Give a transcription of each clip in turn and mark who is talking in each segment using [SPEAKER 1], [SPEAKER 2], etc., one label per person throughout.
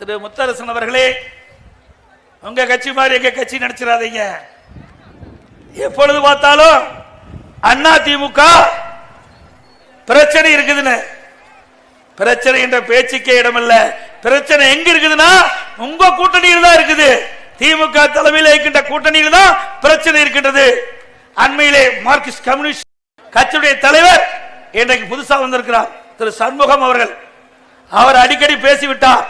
[SPEAKER 1] திரு முத்தரசன் அவர்களே உங்க கட்சி மாதிரி எங்க கட்சி நினைச்சிடாதீங்க. எப்பொழுது பார்த்தாலும் அண்ணா திமுக பிரச்சனை இருக்குதுன்னு. பிரச்சனை என்ற பேச்சுக்கே இடமில்ல. பிரச்சனை எங்க இருக்குதுன்னா உங்க கூட்டணியில் தான் இருக்குது. திமுக தலைமையில் இருக்கின்ற கூட்டணியில் தான் பிரச்சனை இருக்கின்றது. அண்மையிலே மார்க்சிஸ்ட் கம்யூனிஸ்ட் கட்சியுடைய தலைவர் இன்றைக்கு புதுசாக வந்திருக்கிறார். திரு சண்முகம் அவர்கள். அவர் அடிக்கடி பேசிவிட்டார்.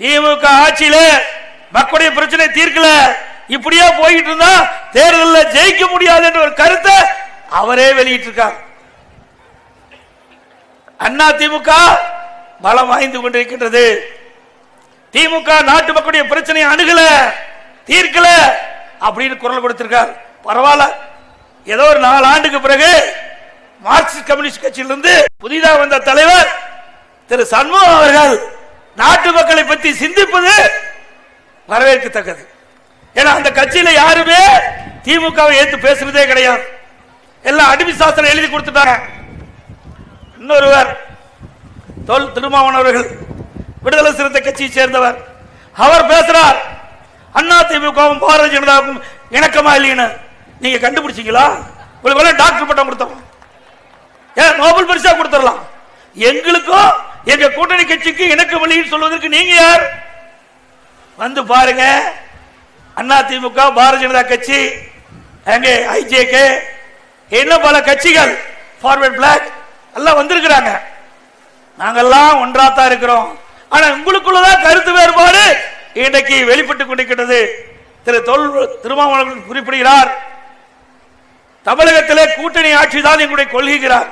[SPEAKER 1] திமுக ஆட்சியில மக்களுடைய பிரச்சனை தீர்க்கல. இப்படியே போயிட்டு இருந்தா தேர்தலில் ஜெயிக்க முடியாது என்ற ஒரு கருத்தை அவரே வெளியிட்டிருக்கார். அண்ணா திமுக பலம் வாய்ந்து கொண்டிருக்கின்றது. திமுக நாட்டு மக்களுடைய பிரச்சனையை அணுகல தீர்க்கல அப்படின்னு குரல் கொடுத்திருக்கார். பரவாயில்ல. ஏதோ ஒரு நாலு ஆண்டுக்கு பிறகு மார்க்சிஸ்ட் கம்யூனிஸ்ட் கட்சியிலிருந்து புதிதாக வந்த தலைவர் திரு சண்முகம் அவர்கள் நாட்டு மக்களை பற்றி சிந்திப்பது வரவேற்கத்தக்கது. ஏன்னா அந்த கட்சியில யாருமே திமுகவை ஏத்து பேசுறதே கிடையாது. எல்லாம் அடிமை சாஸ்திரம் எழுதி கொடுத்துட்டாங்க. இன்னொருவர் தொல் திருமாவன் அவர்கள் விடுதலை சிறுத்தை கட்சியை சேர்ந்தவர். அவர் பேசுறார் அண்ணா திமுகவும் பாரதிய ஜனதாவுக்கும் இணக்கமா இல்லைன்னு. நீங்க கண்டுபிடிச்சீங்களா? உங்களுக்கு டாக்டர் பட்டம் கொடுத்தோம். ஏன் நோபல் பரிசா கொடுத்துடலாம். எங்களுக்கும் எங்க கூட்டணி கட்சிக்கு இணக்க வழியில் சொல்வதற்கு நீங்க யார்? வந்து பாருங்க. அண்ணா திமுக பாரதிய ஜனதா கட்சி அங்கே ஐஜேகே இன்னும் பல கட்சிகள் ஃபார்வர்ட் பிளாக் எல்லாம் வந்திருக்கிறாங்க. நாங்கெல்லாம் ஒன்றாத்தான் இருக்கிறோம். ஆனா உங்களுக்குள்ளதான் கருத்து வேறுபாடு இன்றைக்கு வெளிப்பட்டு கொண்டிருக்கிறது. திரு தொல் திருமாவளவன் குறிப்பிடுகிறார். தமிழகத்திலே கூட்டணி ஆட்சி தான் எங்களுடைய கொள்கிறார்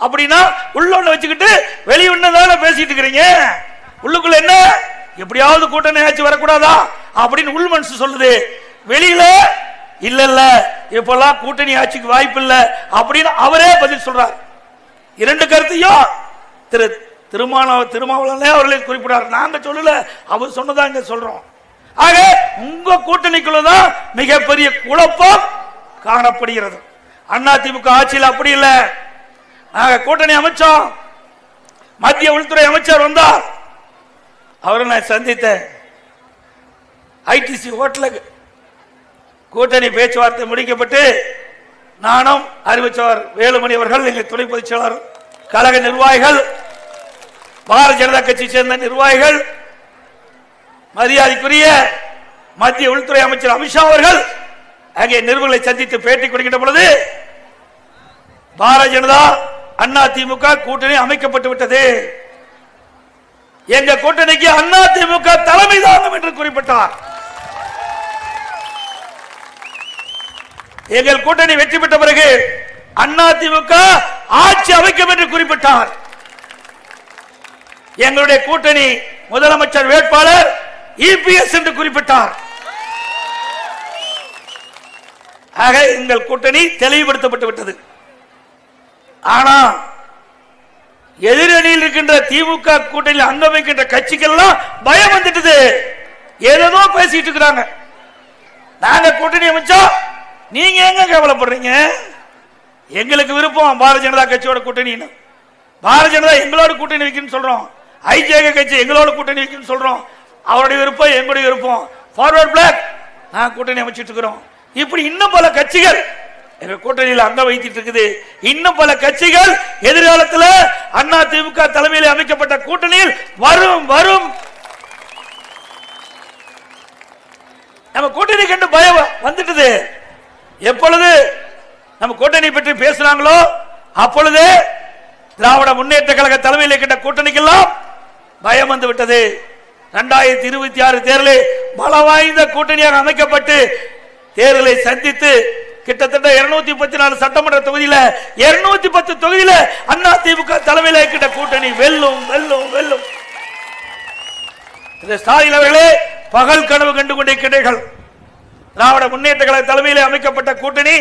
[SPEAKER 1] அப்படின்னா உள்ள ஒண்ணு வச்சுக்கிட்டு வெளிய ஒண்ணு பேசிட்டு இருக்கிறீங்க? உள்ளுக்குள்ள என்ன? எப்படியாவது கூட்டணி ஆட்சி வரக்கூடாதா? அப்படின்னு உள் மனசு சொல்லுது. வெளியில இல்ல இல்ல இப்பெல்லாம் கூட்டணி ஆட்சிக்கு வாய்ப்பு இல்ல அப்படின்னு அவரே பதில் சொல்றார். இரண்டு கருத்தையும் திரு திருமாவள திருமாவளவனே அவர்களை குறிப்பிடார் நாங்க சொல்லல அவர் சொன்னதா இங்க சொல்றோம். ஆக உங்க கூட்டணிக்குள்ளதான் மிகப்பெரிய குழப்பம் காணப்படுகிறது. அண்ணா திமுக ஆட்சியில் அப்படி இல்லை. நாங்க கூட்டணி அமைச்சோம். மத்திய உள்துறை அமைச்சர் வந்தார். அவரை நான் சந்தித்தேன். ஐடிசி ஹோட்டலுக்கு கூட்டணி பேச்சுவார்த்தை முடிக்கப்பட்டு நானும் அறிவிச்சவர் வேலுமணி அவர்கள் எங்கள் துணை பொதுச் செயலாளர் கழக நிர்வாகிகள் பாரதிய ஜனதா கட்சியை சேர்ந்த நிர்வாகிகள் மரியாதைக்குரிய மத்திய உள்துறை அமைச்சர் அமித்ஷா அவர்கள் அங்கே நிறுவனங்களை சந்தித்து பேட்டி கொடுக்கின்ற பொழுது பாரதிய ஜனதா அண்ணா திமுக கூட்டணி அமைக்கப்பட்டு விட்டது. எங்க கூட்டணிக்கு அண்ணா திமுக தலைமை தாங்கும் என்று குறிப்பிட்டார். எங்கள் கூட்டணி வெற்றி பெற்ற பிறகு அண்ணா திமுக ஆட்சி அமைக்கும் என்று குறிப்பிட்டார். எங்களுடைய கூட்டணி முதலமைச்சர் வேட்பாளர் இபிஎஸ் என்று குறிப்பிட்டார். ஆக எங்கள் கூட்டணி தெளிவுபடுத்தப்பட்டு விட்டது. ஆனா எதிரணியில் இருக்கின்ற திமுக கூட்டணியில் அங்கம் வைக்கின்ற கட்சிக்கெல்லாம் பயம் வந்துட்டது. ஏதோ பேசிட்டு இருக்கிறாங்க. நாங்க கூட்டணி அமைச்சோம் நீங்க எங்க கவலைப்படுறீங்க? எங்களுக்கு விருப்பம் பாரதிய ஜனதா கட்சியோட கூட்டணின்னு. பாரதிய ஜனதா எங்களோட கூட்டணி வைக்கணும்னு சொல்றோம். ஐஜேக கட்சி எங்களோட கூட்டணி வைக்கணும்னு சொல்றோம். அவருடைய விருப்பம் எங்களுடைய விருப்பம். ஃபார்வர்ட் பிளாக் நான் கூட்டணி அமைச்சிட்டு இருக்கிறோம். இப்படி இன்னும் பல கட்சிகள் எங்க கூட்டணியில் அங்க வைத்திட்டு இருக்குது. இன்னும் பல கட்சிகள் எதிர்காலத்தில் அண்ணா திமுக தலைமையில் அமைக்கப்பட்ட கூட்டணியில் வரும் வரும். நம்ம கூட்டணி கண்டு பயம் வந்துட்டது. எப்பொழுது நம்ம கூட்டணி பற்றி பேசுறாங்களோ அப்பொழுது திராவிட முன்னேற்ற கழக தலைமையில் இருக்கின்ற கூட்டணிக்கெல்லாம் பயம் வந்து விட்டது இரண்டாயிரத்தி இருபத்தி ஆறு தேர்தலில் பல வாய்ந்த கூட்டணியாக அமைக்கப்பட்டு தேர்தலை சந்தித்து கிட்டத்தட்ட இருநூத்தி முப்பத்தி நாலு சட்டமன்ற தொகுதியில இருநூத்தி பத்து தொகுதியில அண்ணா திமுக தலைமையில் கிட்ட கூட்டணி வெல்லும் வெல்லும் வெல்லும். திரு ஸ்டாலின் அவர்களே பகல் கனவு கண்டு கொண்டிருக்கிறீர்கள் திராவிட முன்னேற்ற கழக தலைமையில் அமைக்கப்பட்ட கூட்டணி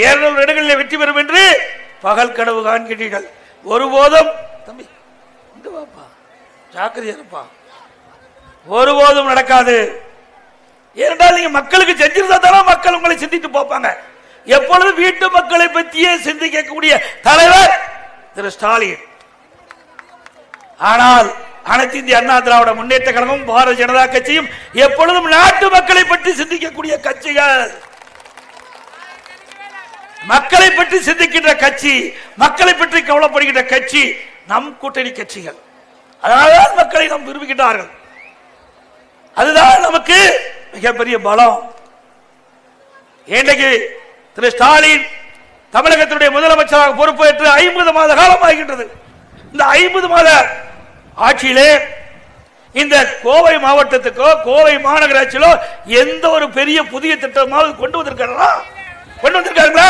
[SPEAKER 1] இருநூறு இடங்களில் வெற்றி பெறும் என்று பகல் கனவு காண்கிறீர்கள் ஒருபோதும் தம்பி இங்க வாப்பா. ஜாக்கிரதையா இருப்பா. ஒருபோதும் நடக்காது. ஏனென்றால் நீங்க மக்களுக்கு செஞ்சிருந்தா தானே மக்கள் உங்களை சிந்தித்து போப்பாங்க எப்பொழுது வீட்டு மக்களை பற்றியே சிந்திக்கக்கூடிய தலைவர் திரு ஸ்டாலின். ஆனால் அனைத்து இந்திய அண்ணா திராவிட முன்னேற்ற கழகம் பாரதிய ஜனதா கட்சியும் எப்பொழுதும் நாட்டு மக்களை பற்றி சிந்திக்கக்கூடிய கட்சிகள். மக்களை பற்றி சிந்திக்கின்ற கட்சி மக்களை பற்றி கவலைப்படுகின்ற கட்சி நம் கூட்டணி கட்சிகள். அதனால்தான் மக்களை நாம் விரும்புகின்றார்கள். அதுதான் நமக்கு மிகப்பெரிய பலம். இன்றைக்கு திரு ஸ்டாலின் தமிழகத்தினுடைய முதலமைச்சராக பொறுப்பேற்று ஐம்பது மாத காலம் ஆகின்றது. இந்த ஐம்பது மாத ஆட்சியிலே இந்த கோவை மாவட்டத்துக்கோ கோவை மாநகராட்சியிலோ எந்த ஒரு பெரிய புதிய திட்டமாவது கொண்டு வந்திருக்காங்களா கொண்டு வந்திருக்காங்களா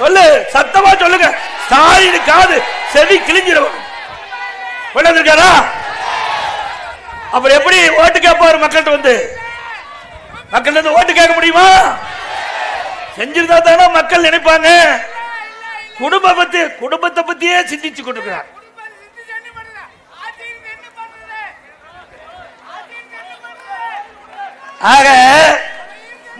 [SPEAKER 1] சொல்லு சத்தமா சொல்லுங்க. ஸ்டாலின் காது செவி கிழிஞ்சிடும். கொண்டு வந்திருக்காரா? அப்புறம் எப்படி ஓட்டு கேட்பாரு மக்கள்கிட்ட வந்து? மக்கள்கிட்ட வந்து ஓட்டு கேட்க முடியுமா? செஞ்சிருந்தா தானே மக்கள் நினைப்பாங்க. குடும்ப பத்தி குடும்பத்தை பத்தியே சிந்திச்சு கொண்டிருக்கிறார். ஆக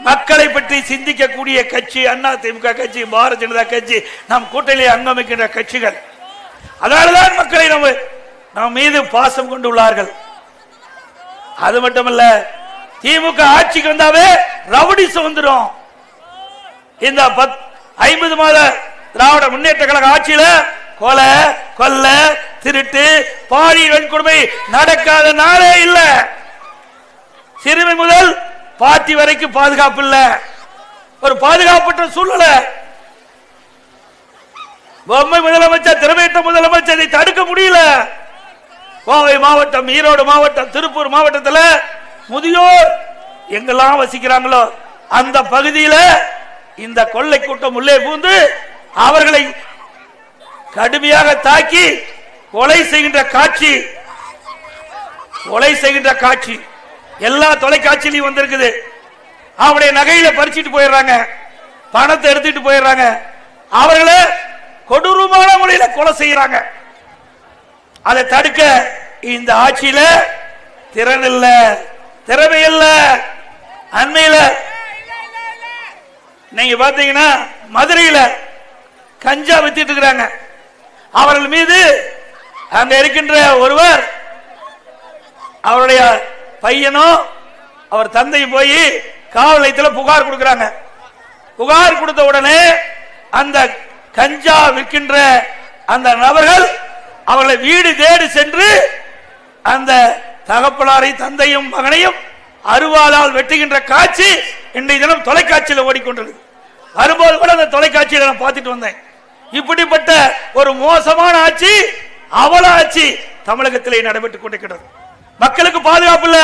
[SPEAKER 1] மக்களை பற்றி சிந்திக்கக்கூடிய கட்சி அண்ணா திமுக கட்சி பாரதிய ஜனதா கட்சி நம் கூட்டணியில் அங்கமிக்கின்ற கட்சிகள். அதனாலதான் மக்களை நம்ம நம் மீது பாசம் கொண்டுள்ளார்கள் அது மட்டுமல்ல திமுக ஆட்சிக்கு வந்தாவே ரவுடிசம் வந்துடும் இந்த பத் ஐம்பது மாத திராவிட முன்னேற்ற கழக ஆட்சியில கொலை கொல்ல திருட்டு பாலியல் வன்கொடுமை நடக்காத நாளே இல்ல. சிறுமி முதல் பாட்டி வரைக்கும் பாதுகாப்பு இல்ல. ஒரு பாதுகாப்பற்ற சூழ்நிலை. பொம்மை முதலமைச்சர் திறமையற்ற முதலமைச்சர் இதை தடுக்க முடியல. கோவை மாவட்டம் ஈரோடு மாவட்டம் திருப்பூர் மாவட்டத்தில் முதியோர் எங்கெல்லாம் வசிக்கிறாங்களோ அந்த பகுதியில் இந்த கொள்ளை கூட்டம் உள்ளே பூந்து அவர்களை கடுமையாக தாக்கி கொலை செய்கின்ற காட்சி கொலை செய்கின்ற காட்சி. எல்லா தொலைக்காட்சியிலையும் வந்திருக்குது. அவருடைய நகையில பறிச்சிட்டு போயிடுறாங்க. பணத்தை எடுத்துட்டு போயிடுறாங்க. அவர்களை கொடூரமான முறையில கொலை செய்யறாங்க. அதை தடுக்க இந்த ஆட்சியில திறன் இல்ல திறமை இல்ல அண்மையில நீங்க பாத்தீங்கன்னா மதுரையில கஞ்சா வித்திட்டு இருக்கிறாங்க. அவர்கள் மீது அங்க இருக்கின்ற ஒருவர் அவருடைய பையனும் அவர் தந்தையும் போய் காவல் நிலையத்தில் புகார் கொடுக்கிறாங்க. புகார் கொடுத்த உடனே அந்த கஞ்சா விற்கின்ற அந்த நபர்கள் அவர்களை வீடு தேடி சென்று அந்த தகப்பனாரை தந்தையும் மகனையும் அருவாளால் வெட்டுகின்ற காட்சி இன்றைய தினம் தொலைக்காட்சியில் ஓடிக்கொண்டிருக்கு. வரும்போது கூட அந்த தொலைக்காட்சியில் நான் பார்த்துட்டு வந்தேன். இப்படிப்பட்ட ஒரு மோசமான ஆட்சி அவல ஆட்சி தமிழகத்திலே நடைபெற்றுக் கொண்டிருக்கிறது. மக்களுக்கு பாதுகாப்பு இல்ல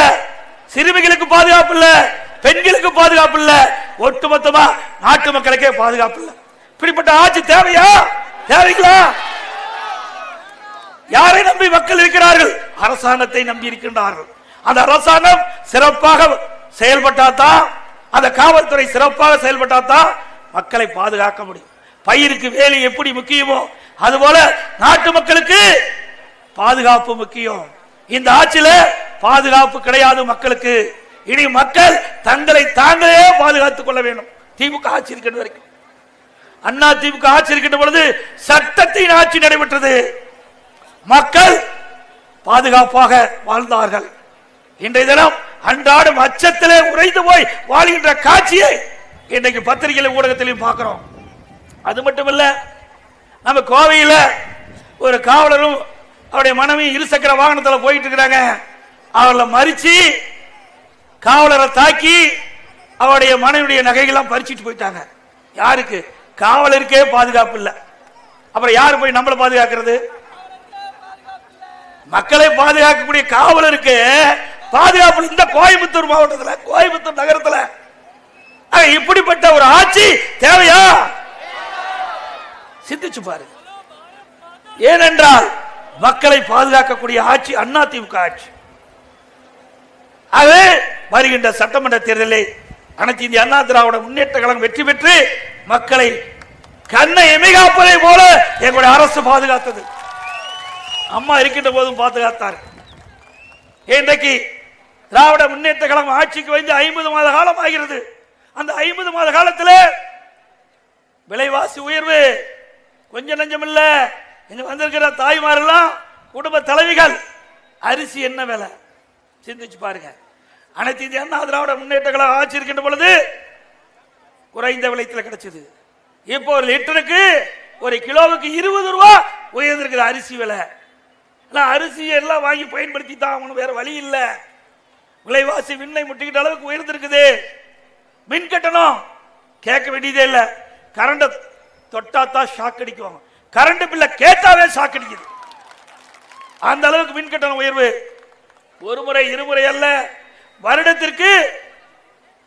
[SPEAKER 1] சிறுமிகளுக்கு பாதுகாப்பு இல்ல பெண்களுக்கு பாதுகாப்பு இல்ல ஒட்டுமொத்தமா நாட்டு மக்களுக்கே பாதுகாப்பு இல்ல. இப்படிப்பட்ட ஆட்சி தேவையா? தேவைங்களா? யாரை நம்பி மக்கள் இருக்கிறார்கள்? அரசாங்கத்தை நம்பி இருக்கின்றார்கள். அந்த அரசாங்கம் சிறப்பாக செயல்பட்டாதான் அந்த காவல்துறை சிறப்பாக செயல்பட்டாதான் மக்களை பாதுகாக்க முடியும். பயிருக்கு வேலை எப்படி முக்கியமோ அதுபோல நாட்டு மக்களுக்கு பாதுகாப்பு முக்கியம். இந்த ஆட்சியில பாதுகாப்பு கிடையாது மக்களுக்கு. இனி மக்கள் தங்களை தாங்களே பாதுகாத்துக் கொள்ள வேண்டும். திமுக ஆட்சி இருக்கின்ற வரைக்கும். அண்ணா திமுக ஆட்சி இருக்கின்ற பொழுது சட்டத்தின் ஆட்சி நடைபெற்றது. மக்கள் பாதுகாப்பாக வாழ்ந்தார்கள். இன்றைய தினம் அன்றாடம் அச்சத்திலே உறைந்து போய் வாழ்கின்ற காட்சியை இன்றைக்கு பத்திரிகை ஊடகத்திலையும் பார்க்கிறோம். அது மட்டுமல்ல நம்ம கோவையில் ஒரு காவலரும் அவருடைய மனைவி இருசக்கர வாகனத்தில் போயிட்டு இருக்கிறாங்க. அவளை மறிச்சு காவலரை தாக்கி அவருடைய மனைவியுடைய நகைகள்லாம் பறிச்சிட்டு போயிட்டாங்க. யாருக்கு? காவலருக்கே பாதுகாப்பு இல்லை. அப்புறம் யாரு போய் நம்மளை பாதுகாக்கிறது? மக்களை பாதுகாக்கக்கூடிய காவலருக்கு பாதுகாப்பு இந்த கோயம்புத்தூர் மாவட்டத்தில் கோயம்புத்தூர் நகரத்தில். இப்படிப்பட்ட ஒரு ஆட்சி தேவையா? சிந்திச்சு பாரு ஏனென்றால் மக்களை பாதுகாக்கக்கூடிய ஆட்சி அண்ணா திமுக ஆட்சி. அது வருகின்ற சட்டமன்ற தேர்தலில் அனைத்து இந்திய அண்ணா திராவிட முன்னேற்ற கழகம் வெற்றி பெற்று மக்களை கண்ணை எமிகாப்பதை போல எங்களுடைய அரசு பாதுகாத்தது. அம்மா இருக்கின்ற போதும் பாதுகாத்தார் இன்றைக்கு திராவிட முன்னேற்ற கழகம் ஆட்சிக்கு வந்து ஐம்பது மாத காலம் ஆகிறது. அந்த ஐம்பது மாத காலத்தில் விலைவாசி உயர்வு கொஞ்சம் நஞ்சம் இல்லை. இங்கே வந்திருக்கிற தாய்மாரெல்லாம் குடும்ப தலைவிகள். அரிசி என்ன விலை? சிந்திச்சு பாருங்க. அனைத்து இந்திய அண்ணா திராவிட முன்னேற்ற கழகம் ஆட்சி இருக்கின்ற பொழுது குறைந்த விலைத்தில் கிடைச்சது. இப்போ ஒரு லிட்டருக்கு ஒரு கிலோவுக்கு இருபது ரூபா உயர்ந்திருக்குது அரிசி விலை. எல்லாம் அரிசியை எல்லாம் வாங்கி பயன்படுத்தி தான் அவனு வேற வழி இல்லை. விலைவாசி விண்ணை முட்டிக்கிட்ட அளவுக்கு உயர்ந்திருக்குது. மின் கட்டணம் கேட்க வேண்டியதே இல்லை. கரண்ட தொட்டா தான் ஷாக் அடிக்கும். கரண்ட் பில்ல கேட்டாவே ஷாக் அடிக்குது. அந்த அளவுக்கு மின் கட்டணம் உயர்வு. ஒரு முறை இருமுறை அல்ல. வருடத்திற்கு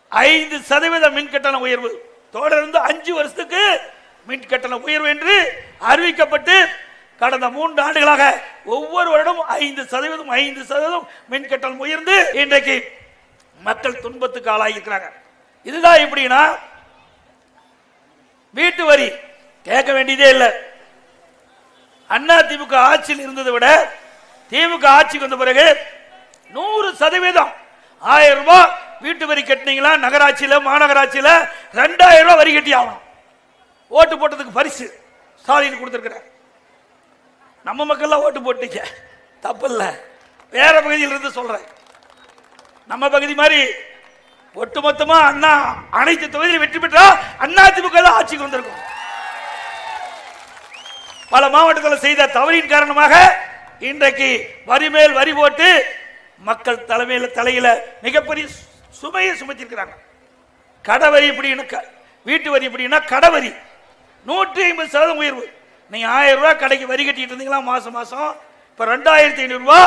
[SPEAKER 1] ஐந்து சதவீத மின் கட்டண உயர்வு. தொடர்ந்து அஞ்சு வருஷத்துக்கு மின் கட்டண உயர்வு என்று அறிவிக்கப்பட்டு கடந்த மூன்று ஆண்டுகளாக ஒவ்வொரு வருடமும் ஐந்து சதவீதம் ஐந்து சதவீதம் மின்கட்டணம் உயர்ந்து இன்றைக்கு மக்கள் துன்பத்துக்கு ஆளாகியிருக்கிறாங்க இதுதான் எப்படின்னா வீட்டு வரி கேட்க வேண்டியதே இல்லை. அண்ணா திமுக ஆட்சியில் இருந்ததை விட திமுக ஆட்சிக்கு வந்த பிறகு நூறு சதவீதம் ஆயிரம் ரூபாய் வீட்டு வரி கட்டினீங்களா? நகராட்சியில் மாநகராட்சியில் ரெண்டாயிரம் ரூபாய் வரி கட்டி ஆகணும் ஓட்டு போட்டதுக்கு பரிசு ஸ்டாலின் கொடுத்துருக்கிறார். நம்ம மக்கள்லாம் ஓட்டு போட்டீங்க. தப்பு இல்ல வேற பகுதியில் இருந்து சொல்றேன். நம்ம பகுதி மாதிரி ஒட்டுமொத்தமா அண்ணா அனைத்து தொகுதியிலும் வெற்றி பெற்றா அண்ணா திமுக தான் ஆட்சிக்கு வந்திருக்கும். பல மாவட்டத்தில் செய்த தவறின் காரணமாக இன்றைக்கு வரி மேல் வரி போட்டு மக்கள் தலைமையில் தலையில மிகப்பெரிய சுமையை சுமத்திருக்கிறாங்க. கடவரி இப்படின்னு க- வீட்டு வரி இப்படின்னா கடவரி நூற்றி ஐம்பது சதவீதம் உயர்வு. நீங்கள் ஆயிரம் ரூபா கடைக்கு வரி கட்டிட்டு இருந்தீங்களா மாதம் மாதம் இப்போ ரெண்டாயிரத்தி ஐநூறுரூவா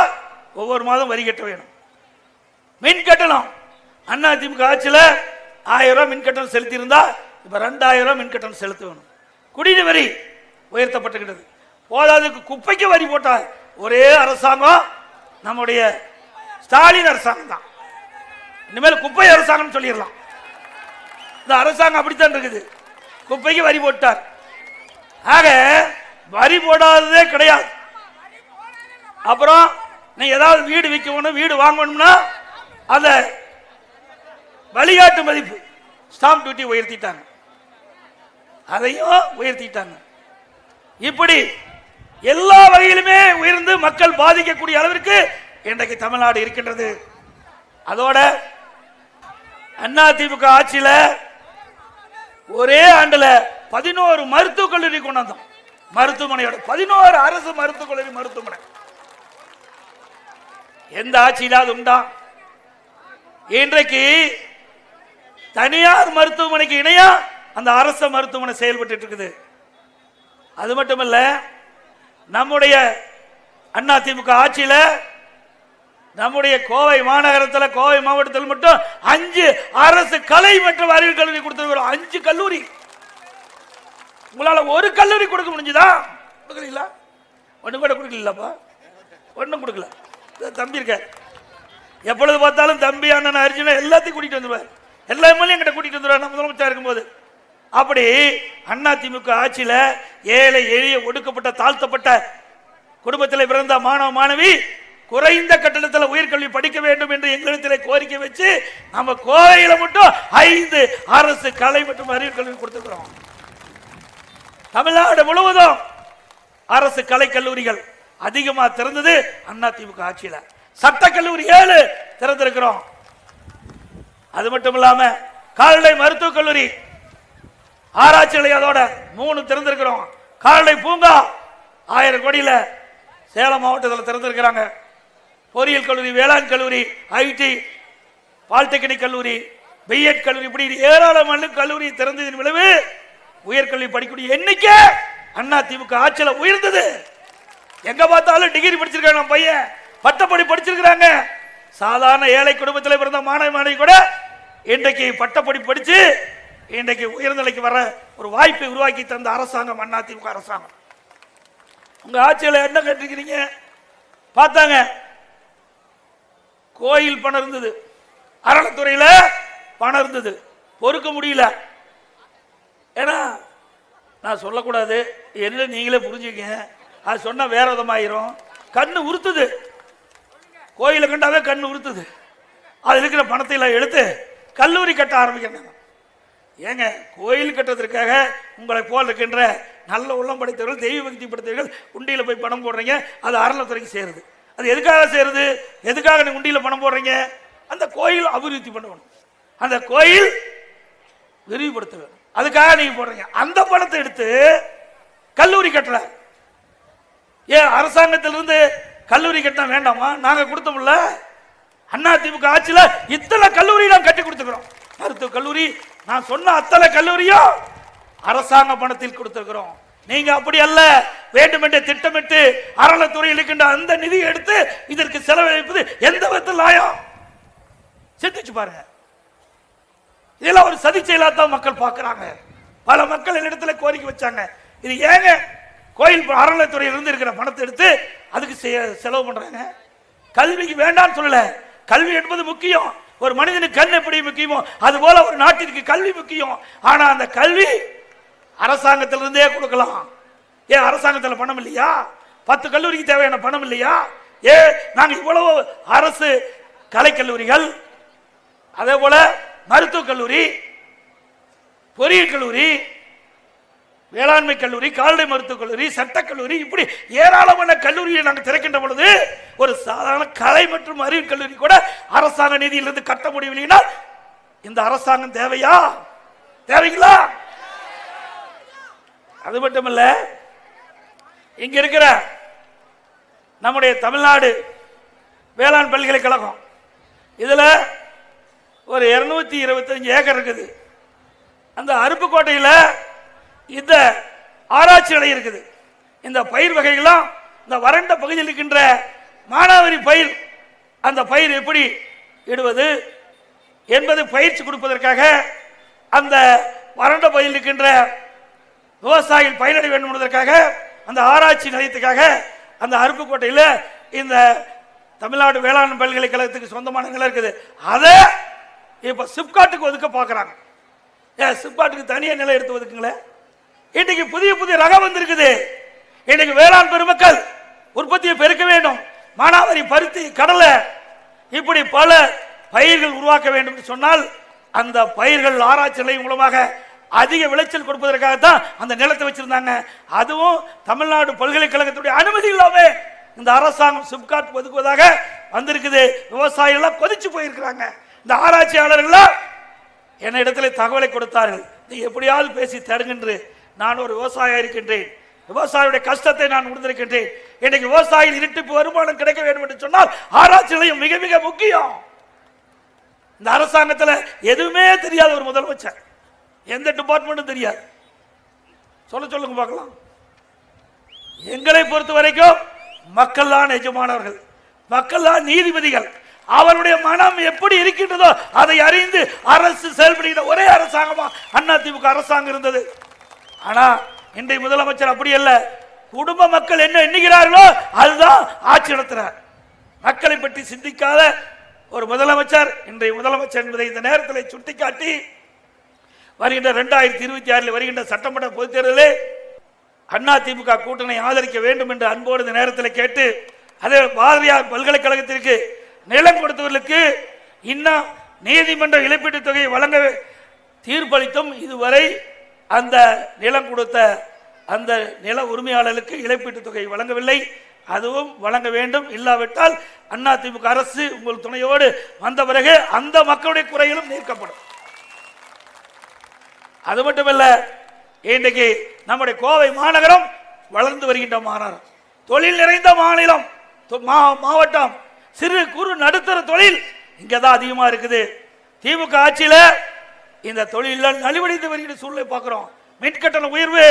[SPEAKER 1] ஒவ்வொரு மாதம் வரி கட்ட வேணும். மின் கட்டணம். அண்ணா திமுக ஆட்சியில் ஆயிரம் ரூபா மின் கட்டணம் செலுத்தியிருந்தா இப்போ ரெண்டாயிரம் ரூபா மின் கட்டணம் செலுத்த வேணும். குடிநீர் வரி உயர்த்தப்பட்டுக்கிட்டது போதாதுக்கு குப்பைக்கு வரி போட்டால் ஒரே அரசாங்கம் நம்முடைய ஸ்டாலின் அரசாங்கம் தான். இனிமேல் குப்பை அரசாங்கம் சொல்லிடலாம். இந்த அரசாங்கம் அப்படித்தான் இருக்குது. குப்பைக்கு வரி போட்டார். ஆக வரி போடாததே கிடையாது. அப்புறம் நீ ஏதாவது வீடு விற்கணும் வீடு வாங்கணும்னா அந்த வழிகாட்டு மதிப்பு ஸ்டாம்ப் டியூட்டி உயர்த்திட்டாங்க. அதையும் உயர்த்திட்டாங்க. இப்படி எல்லா வகையிலுமே உயர்ந்து மக்கள் பாதிக்கக்கூடிய அளவிற்கு இன்றைக்கு தமிழ்நாடு இருக்கின்றது. அதோட அண்ணா திமுக ஆட்சியில் ஒரே ஆண்டுல பதினோரு மருத்துவக் கல்லூரி கொண்டு வந்தோம் மருத்துவமனையோட பதினோரு அரசு மருத்துவக் கல்லூரி மருத்துவமனை. எந்த ஆட்சியிலாவது உண்டா? இன்றைக்கு தனியார் மருத்துவமனைக்கு இணையா அந்த அரசு மருத்துவமனை செயல்பட்டு இருக்குது அது மட்டுமல்ல நம்முடைய அண்ணா திமுக ஆட்சியில நம்முடைய கோவை மாநகரத்தில் கோவை மாவட்டத்தில் மட்டும் அஞ்சு அரசு கலை மற்றும் அறிவியல் கல்லூரி கொடுத்துருக்கிறோம் அஞ்சு கல்லூரி. உங்களால் ஒரு கல்லூரி கொடுக்க முடிஞ்சுதா? கொடுக்கலீங்களா? ஒன்றும் கூட கொடுக்கலப்பா ஒன்றும் கொடுக்கல. தம்பி இருக்கார். எப்பொழுது பார்த்தாலும் தம்பி அண்ணன் அர்ஜுனா எல்லாத்தையும் கூட்டிட்டு வந்துடுவார் எல்லா எம்எல்ஏ என்கிட்ட கூட்டிட்டு வந்துடுவார் நான் முதலமைச்சர் இருக்கும்போது. அப்படி அண்ணா திமுக ஆட்சியில் ஏழை எளிய ஒடுக்கப்பட்ட தாழ்த்தப்பட்ட குடும்பத்தில் பிறந்த மாணவ மாணவி குறைந்த கட்டணத்தில் உயர்கல்வி படிக்க வேண்டும் என்று எங்களிடத்தில் கோரிக்கை வச்சு நம்ம கோவையில் மட்டும் ஐந்து அரசு கலை மற்றும் அறிவியல் கல்வி கொடுத்துக்கிறோம் தமிழ்நாடு முழுவதும் அரசு கலை கல்லூரிகள் அதிகமா திறந்தது அண்ணா திமுக ஆட்சியில. சட்ட கல்லூரி ஏழு திறந்திருக்கிறோம். அது மட்டும் இல்லாம கால்நடை மருத்துவக் கல்லூரி ஆராய்ச்சி நிலையத்தோட மூணு திறந்திருக்கிறோம். கால்நடை பூங்கா ஆயிரம் கோடியில சேலம் மாவட்டத்தில் திறந்திருக்கிறாங்க. பொறியியல் கல்லூரி வேளாண் கல்லூரி ஐடி பாலிடெக்னிக் கல்லூரி பிஎட் கல்லூரி இப்படி ஏராளமான கல்லூரி திறந்ததின் விளைவு உயர்கல்வி படிக்கக்கூடிய எண்ணிக்கை அண்ணா திமுக ஆட்சியில உயர்ந்தது. எங்க பார்த்தாலும் டிகிரி படிச்சிருக்காங்க நம்ம பையன். பட்டப்படி படிச்சிருக்கிறாங்க. சாதாரண ஏழை குடும்பத்தில் பிறந்த மாணவ மாணவி கூட இன்றைக்கு பட்டப்படி படிச்சு இன்றைக்கு உயர்நிலைக்கு வர ஒரு வாய்ப்பை உருவாக்கி தந்த அரசாங்கம் அண்ணா திமுக அரசாங்கம். உங்க ஆட்சியில் என்ன கேட்டிருக்கிறீங்க? பார்த்தாங்க. கோயில் பணம் இருந்தது. அறநிலைத்துறையில பணம் இருந்தது. பொறுக்க முடியல. ஏன்னா நான் சொல்லக்கூடாது. என்ன நீங்களே புரிஞ்சுக்கங்க. அது சொன்னால் வேற விதமாயிரும். கண்ணு உறுத்துது. கோயிலை கண்டாவே கண் உறுத்துது. அது இருக்கிற பணத்தையெல்லாம் எடுத்து கல்லூரி கட்ட ஆரம்பிக்கிறாங்க ஏங்க கோயில் கட்டுறதுக்காக உங்களை போல் இருக்கின்ற நல்ல உள்ளம் படைத்தவர்கள் தெய்வ பக்தி படைத்தவர்கள் உண்டியில் போய் பணம் போடுறீங்க. அது அறநிலத்துறைக்கு சேருது. அது எதுக்காக சேருது? எதுக்காக நீங்கள் உண்டியில் பணம் போடுறீங்க? அந்த கோயில் அபிவிருத்தி பண்ணணும். அந்த கோயில் விரிவுபடுத்த வேணும் அதுக்காக நீங்க போடுறீங்க. அந்த பணத்தை எடுத்து கல்லூரி கட்டல. ஏன் அரசாங்கத்திலிருந்து கல்லூரி கட்டினா வேண்டாமா? நாங்க கொடுத்தோம்ல அண்ணா திமுக ஆட்சியில் இத்தனை கல்லூரி நாங்கள் கட்டி கொடுத்துக்கிறோம் மருத்துவ கல்லூரி நான் சொன்ன அத்தனை கல்லூரியும் அரசாங்க பணத்தில் கொடுத்துருக்கிறோம். நீங்க அப்படி அல்ல வேண்டுமென்றே திட்டமிட்டு அறநிலைத்துறை இருக்கின்ற அந்த நிதியை எடுத்து இதற்கு செலவழிப்பது எந்த விதத்தில் லாயம் சிந்திச்சு பாருங்க. இதெல்லாம் ஒரு சதி செயலாக தான் மக்கள் பார்க்குறாங்க. பல மக்கள் என்னிடத்துல கோரிக்கை வச்சாங்க. இது ஏங்க கோயில் அறநிலைத்துறையிலிருந்து இருக்கிற பணத்தை எடுத்து அதுக்கு செலவு பண்ணுறாங்க கல்விக்கு வேண்டாம்னு சொல்லலை. கல்வி என்பது முக்கியம். ஒரு மனிதனுக்கு கண் எப்படி முக்கியமோ அது போல ஒரு நாட்டிற்கு கல்வி முக்கியம். ஆனால் அந்த கல்வி அரசாங்கத்திலிருந்தே கொடுக்கலாம். ஏன் அரசாங்கத்தில் பணம் இல்லையா? பத்து கல்லூரிக்கு தேவையான பணம் இல்லையா? ஏ நாங்கள் இவ்வளவு அரசு கலைக்கல்லூரிகள். அதே போல மருத்துவக் கல்லூரி பொறியியல் கல்லூரி வேளாண்மை கல்லூரி கால்நடை மருத்துவக் கல்லூரி சட்டக் கல்லூரி இப்படி ஏராளமான கல்லூரியை நாங்கள் திறக்கின்ற பொழுது ஒரு சாதாரண கலை மற்றும் அறிவு கல்லூரி கூட அரசாங்க நிதியிலிருந்து கட்ட முடியவில்லைன்னா இந்த அரசாங்கம் தேவையா? தேவைங்களா? அது மட்டுமல்ல இங்க இருக்கிற நம்முடைய தமிழ்நாடு வேளாண் பல்கலைக்கழகம் இதுல ஒரு இருநூத்தி இருபத்தஞ்சு ஏக்கர் இருக்குது. அந்த அருப்புக்கோட்டையில் இந்த ஆராய்ச்சி நிலையம் இருக்குது. இந்த பயிர் வகைகள்லாம் இந்த வறண்ட பகுதியில் இருக்கின்ற மானாவாரி பயிர் அந்த பயிர் எப்படி இடுவது என்பது பயிற்சி கொடுப்பதற்காக அந்த வறண்ட பகுதியில் இருக்கின்ற விவசாயிகள் பயனடைய வேண்டும் என்பதற்காக அந்த ஆராய்ச்சி நிலையத்துக்காக அந்த அருப்புக்கோட்டையில் இந்த தமிழ்நாடு வேளாண் பல்கலைக்கழகத்துக்கு சொந்தமான நிலம் இருக்குது. அதை இப்போ சிப்காட்டுக்கு ஒதுக்க பார்க்குறாங்க ஏன் சிப்காட்டுக்கு தனியாக நிலம் எடுத்து ஒதுக்குங்களேன் இன்னைக்கு புதிய புதிய ரகம் வந்திருக்குது. இன்னைக்கு வேளாண் பெருமக்கள் உற்பத்தியை பெருக்க வேண்டும். மானாவாரி பருத்தி கடலை இப்படி பல பயிர்கள் உருவாக்க வேண்டும் என்று சொன்னால் அந்த பயிர்கள் ஆராய்ச்சி நிலையம் மூலமாக அதிக விளைச்சல் கொடுப்பதற்காகத்தான் அந்த நிலத்தை வச்சிருந்தாங்க. அதுவும் தமிழ்நாடு பல்கலைக்கழகத்துடைய அனுமதி இல்லாம இந்த அரசாங்கம் சிப்காட் ஒதுக்குவதாக வந்திருக்குது. விவசாயிகள் கொதிச்சு போயிருக்கிறாங்க. இந்த ஆராய்ச்சியாளர்கள் என் இடத்துல தகவலை கொடுத்தார்கள். நீ எப்படியாவது பேசி தருகின்று நான் ஒரு விவசாயம் இருக்கின்றேன் விவசாயியுடைய கஷ்டத்தை நான் உணர்ந்திருக்கின்றேன். இன்னைக்கு விவசாயிகள் இரட்டிப்பு வருமானம் கிடைக்க வேண்டும் என்று சொன்னால் ஆராய்ச்சி நிலையம் மிக மிக முக்கியம். இந்த அரசாங்கத்தில் எதுவுமே தெரியாத ஒரு முதலமைச்சர். எந்த டிபார்ட்மெண்ட்டும் தெரியாது. சொல்ல சொல்லுங்க பார்க்கலாம். எங்களை பொறுத்த வரைக்கும் மக்கள் தான் எஜமானவர்கள். மக்கள் தான் நீதிபதிகள். அவருடைய மனம் எப்படி இருக்கின்றதோ அதை அறிந்து அரசு செயல்படுகிற ஒரே அரசாங்கமா அண்ணா திமுக அரசாங்கம் இருந்தது. ஆனா இன்றைய முதலமைச்சர் அப்படி அல்ல. குடும்ப மக்கள் என்ன எண்ணுகிறார்களோ அதுதான் ஆட்சி நடத்துறார். மக்களை பற்றி சிந்திக்காத ஒரு முதலமைச்சர் இன்றைய முதலமைச்சர் என்பதை இந்த நேரத்தில் சுட்டிக்காட்டி வருகின்ற ரெண்டாயிரத்தி இருபத்தி ஆறில் வருகின்ற சட்டமன்ற பொதுத் தேர்தலில் அண்ணா திமுக கூட்டணி ஆதரிக்க வேண்டும் என்று அன்போடு இந்த நேரத்தில் கேட்டு அதே பாரதியார் பல்கலைக்கழகத்திற்கு நிலம் கொடுத்தவர்களுக்கு இன்னும் நீதிமன்ற இழப்பீட்டுத் தொகையை வழங்க தீர்ப்பளித்தும் இதுவரை அந்த நிலம் கொடுத்த அந்த நில உரிமையாளர்களுக்கு இழப்பீட்டுத் தொகை வழங்கவில்லை. அதுவும் வழங்க வேண்டும். இல்லாவிட்டால் அண்ணா திமுக அரசு உங்கள் துணையோடு வந்த பிறகு அந்த மக்களுடைய குறைகளும் நீக்கப்படும். அது மட்டுமல்ல இன்றைக்கு நம்முடைய கோவை மாநகரம் வளர்ந்து வருகின்ற மாநகரம். தொழில் நிறைந்த மாநிலம் மா- மாவட்டம். சிறு குறு நடுத்தர தொழில் இங்கே தான் அதிகமாக இருக்குது. திமுக ஆட்சியில இந்த தொழிலில் நலிவடைந்து வருகிற சூழ்நிலை பார்க்குறோம். மின்கட்டண உயர்வு.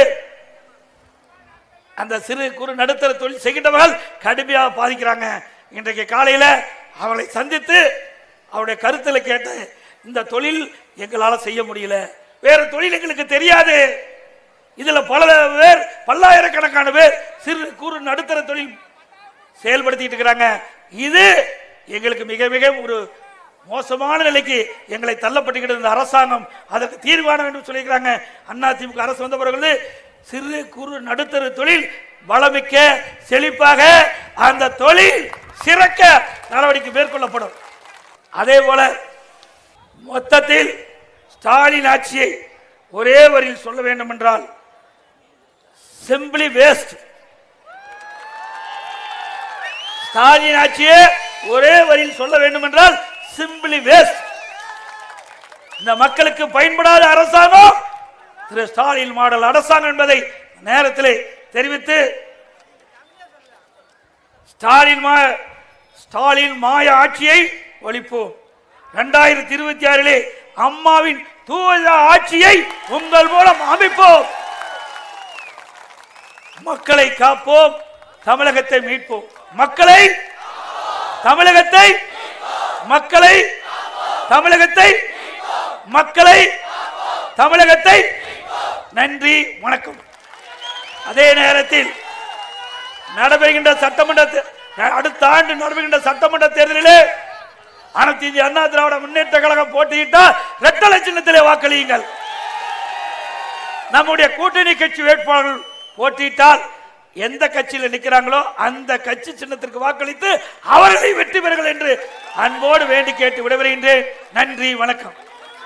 [SPEAKER 1] அந்த சிறு குறு நடுத்தர தொழில் செய்கின்றவர்கள் கடுமையாக பாதிக்கிறாங்க. இன்றைக்கு காலையில் அவளை சந்தித்து அவருடைய கருத்தில் கேட்டு இந்த தொழில் எங்களால் செய்ய முடியல. வேற தொழில் எங்களுக்கு தெரியாது. இதுல பல பேர் பல்லாயிரக்கணக்கான பேர் சிறு குறு நடுத்தர தொழில் செயல்படுத்திட்டு இருக்கிறாங்க. இது எங்களுக்கு மிக மிக ஒரு மோசமான நிலைக்கு எங்களை தள்ளப்பட்டுக்கிட்டு இருந்த அரசாங்கம் அதற்கு தீர்வான வேண்டும் சொல்லியிருக்கிறாங்க. அண்ணா திமுக அரசு வந்த பிறகு சிறு குறு நடுத்தர தொழில் வளமிக்க செழிப்பாக அந்த தொழில் சிறக்க நடவடிக்கை மேற்கொள்ளப்படும். அதே போல மொத்தத்தில் ஸ்டாலின் ஆட்சியை ஒரே வரியில் சொல்ல வேண்டும் என்றால் சிம்பிளி வேஸ்ட் ஸ்டாலின் ஆட்சியே ஒரே வரியில் சொல்ல வேண்டும் என்றால் சிம்பிளி வேஸ்ட் இந்த மக்களுக்கு பயன்படாத அரசாங்கம் திரு ஸ்டாலின் மாடல் அரசாங்கம் என்பதை நேரத்தில் தெரிவித்து ஸ்டாலின் மா ஸ்டாலின் மாய ஆட்சியை ஒழிப்போம். இரண்டாயிரத்தி இருபத்தி ஆறிலே அம்மாவின் தூய ஆட்சியை உங்கள் மூலம் அமைப்போம். மக்களை காப்போம் தமிழகத்தை மீட்போம். மக்களை தமிழகத்தை மக்களை தமிழகத்தை மக்களை தமிழகத்தை நன்றி வணக்கம். அதே நேரத்தில் நடைபெறுகின்ற சட்டமன்ற அடுத்த ஆண்டு நடைபெறுகின்ற சட்டமன்ற தேர்தலிலே அனைத்து இந்திய அண்ணா திராவிட முன்னேற்ற கழகம் போட்டியிட்டால் இரட்டலை சின்னத்திலே வாக்களியுங்கள். நம்முடைய கூட்டணி கட்சி வேட்பாளர்கள் போட்டியிட்டால் எந்த கட்சியில் நிற்கிறாங்களோ அந்த கட்சி சின்னத்திற்கு வாக்களித்து அவர்களை வெற்றி பெறுங்கள் என்று அன்போடு வேண்டி கேட்டு விடைபெறுகின்றேன். நன்றி வணக்கம்.